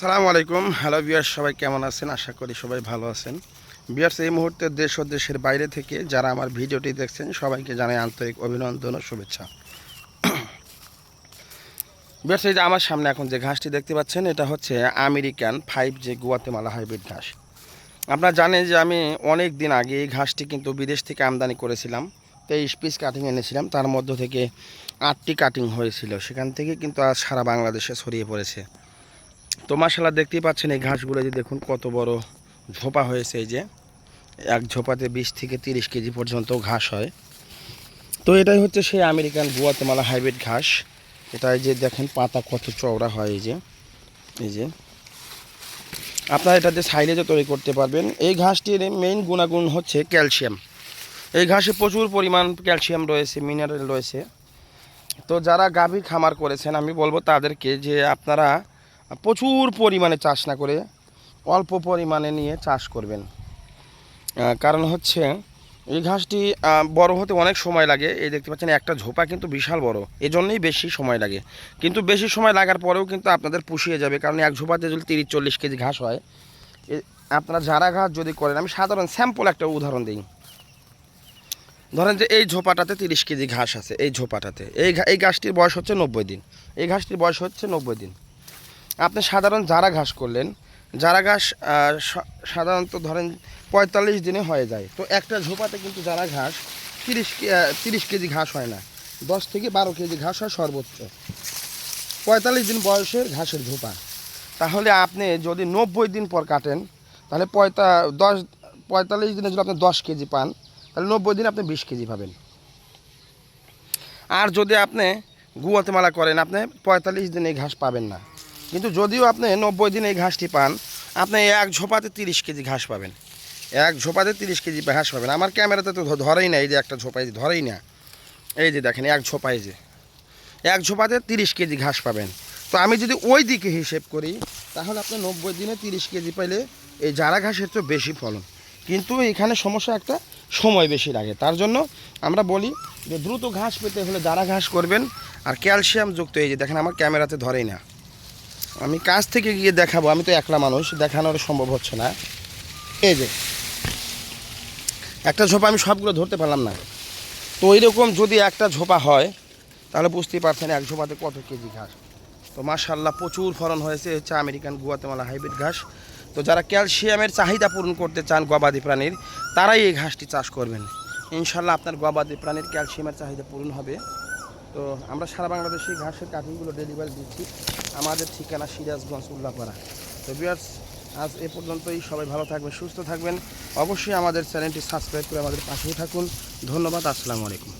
সালামু আলাইকুম। হ্যালো বিয়ার্স সবাই কেমন আছেন? আশা করি সবাই ভালো আছেন। বিয়ার্স এই মুহূর্তে দেশ ও দেশের বাইরে থেকে যারা আমার ভিডিওটি দেখছেন, সবাইকে জানাই আন্তরিক অভিনন্দন ও শুভেচ্ছা। বিয়ার্স এই যে আমার সামনে এখন যে ঘাসটি দেখতে পাচ্ছেন, এটা হচ্ছে আমেরিকান ফাইভ যে গুয়াতেমালা হাইব্রিড ঘাস। আপনারা জানেন যে আমি অনেক দিন আগে এই ঘাসটি কিন্তু বিদেশ থেকে আমদানি করেছিলাম। তেইশ পিস কাটিং এনেছিলাম, তার মধ্য থেকে আটটি কাটিং হয়েছিল। সেখান থেকে কিন্তু আজ সারা বাংলাদেশে ছড়িয়ে পড়েছে। তো মাসাল্লাহ দেখতেই পাচ্ছেন এই ঘাসগুলো যে দেখুন কত বড় ঝোপা হয়েছে এই যে। এক ঝোপাতে বিশ থেকে তিরিশ কেজি পর্যন্ত ঘাস হয়। তো এটাই হচ্ছে সেই আমেরিকান গুয়াতেমালা হাইব্রিড ঘাস। এটা এই যে দেখেন পাতা কত চওড়া হয় এই যে এই যে। আপনারা এটাতে সাইলেজও তৈরি করতে পারবেন। এই ঘাসটির মেইন গুণাগুণ হচ্ছে ক্যালসিয়াম। এই ঘাসে প্রচুর পরিমাণ ক্যালসিয়াম রয়েছে মিনারেল রয়েছে। তো যারা গাভী খামার করেছেন, আমি বলব তাদেরকে যে আপনারা প্রচুর পরিমাণে চাষ না করে অল্প পরিমাণে নিয়ে চাষ করবেন। কারণ হচ্ছে এই ঘাসটি বড় হতে অনেক সময় লাগে। এই দেখতে পাচ্ছেন, একটা ঝোপা কিন্তু বিশাল বড়। এজন্যই বেশি সময় লাগে। কিন্তু বেশি সময় লাগার পরেও কিন্তু আপনাদের পুষিয়ে যাবে। কারণ এক ঝোপাতে যদি তিরিশ, চল্লিশ কেজি ঘাস হয় আপনারা যারা ঘাস যদি করেন, আমি সাধারণ স্যাম্পল একটা উদাহরণ দিই। ধরেন যে এই ঝোপাটাতে তিরিশ কেজি ঘাস আছে, এই ঝোপাটাতে। এই এই ঘাসটির বয়স হচ্ছে নব্বই দিন। এই ঘাসটির বয়স হচ্ছে নব্বই দিন। আপনি সাধারণ যারা ঘাস করলেন যারা ঘাস সাধারণত ধরেন পঁয়তাল্লিশ দিনে হয়ে যায়। তো একটা ঝোপাতে কিন্তু যারা ঘাস তিরিশ তিরিশ কেজি ঘাস হয় না। দশ থেকে বারো কেজি ঘাস হয় সর্বোচ্চ। পঁয়তাল্লিশ দিন বয়সের ঘাসের ঝোপা। তাহলে আপনি যদি নব্বই দিন পর কাটেন, তাহলে পঁয়তা, দশ, পঁয়তাল্লিশ দিনে যদি আপনি দশ কেজি পান, তাহলে নব্বই দিনে আপনি বিশ কেজি পাবেন। আর যদি আপনি গুয়াতেমালা করেন, আপনি পঁয়তাল্লিশ দিনে ঘাস পাবেন না। কিন্তু যদিও আপনি নব্বই দিন এই ঘাসটি পান, আপনি এক ঝোপাতে তিরিশ কেজি ঘাস পাবেন। এক ঝোপাতে তিরিশ কেজি ঘাস পাবেন। আমার ক্যামেরাতে তো ধরেই না এই যে একটা ঝোপা এই যে, ধরেই না। এই যে দেখেন, এক ঝোপা এই যে। এক ঝোপাতে তিরিশ কেজি ঘাস পাবেন। তো আমি যদি ওই দিকে হিসেব করি, তাহলে আপনি নব্বই দিনে তিরিশ কেজি পাইলে এই জারা ঘাসের তো বেশি ফলন। কিন্তু এখানে সমস্যা একটা, সময় বেশি লাগে। তার জন্য আমরা বলি যে, দ্রুত ঘাস পেতে হলে যারা ঘাস করবেন, আর ক্যালসিয়াম যুক্ত এই যে দেখেন, আমার ক্যামেরাতে ধরেই না। আমি কাছ থেকে গিয়ে দেখাবো, আমি তো একলা মানুষ, দেখানোর সম্ভব হচ্ছে না। এই যে, একটা ঝোপা আমি সবগুলো ধরতে পারলাম না। তো এইরকম যদি একটা ঝোপা হয়, তাহলে বুঝতেই পারছেন এক ঝোপাতে কত কেজি ঘাস। তো মাশাল্লাহ প্রচুর ফলন হয়েছে, হচ্ছে আমেরিকান গুয়াতেমালা হাইব্রিড ঘাস। তো যারা ক্যালসিয়ামের চাহিদা পূরণ করতে চান গবাদি প্রাণীর, তারাই এই ঘাসটি চাষ করবেন। ইনশাল্লাহ আপনার গবাদি প্রাণীর ক্যালসিয়ামের চাহিদা পূরণ হবে। তো আমরা সারা বাংলাদেশে ঘাসের কাটিংগুলো ডেলিভারি দিচ্ছি। আমাদের ঠিকানা সিরাজগঞ্জ, উল্লাপাড়া। তো বিয়ার্স আজ এ পর্যন্তই। সবাই ভালো থাকবে সুস্থ থাকবেন। অবশ্যই আমাদের চ্যানেলটি সাবস্ক্রাইব করে আমাদের পাশেই থাকুন। ধন্যবাদ, আসসালামু আলাইকুম।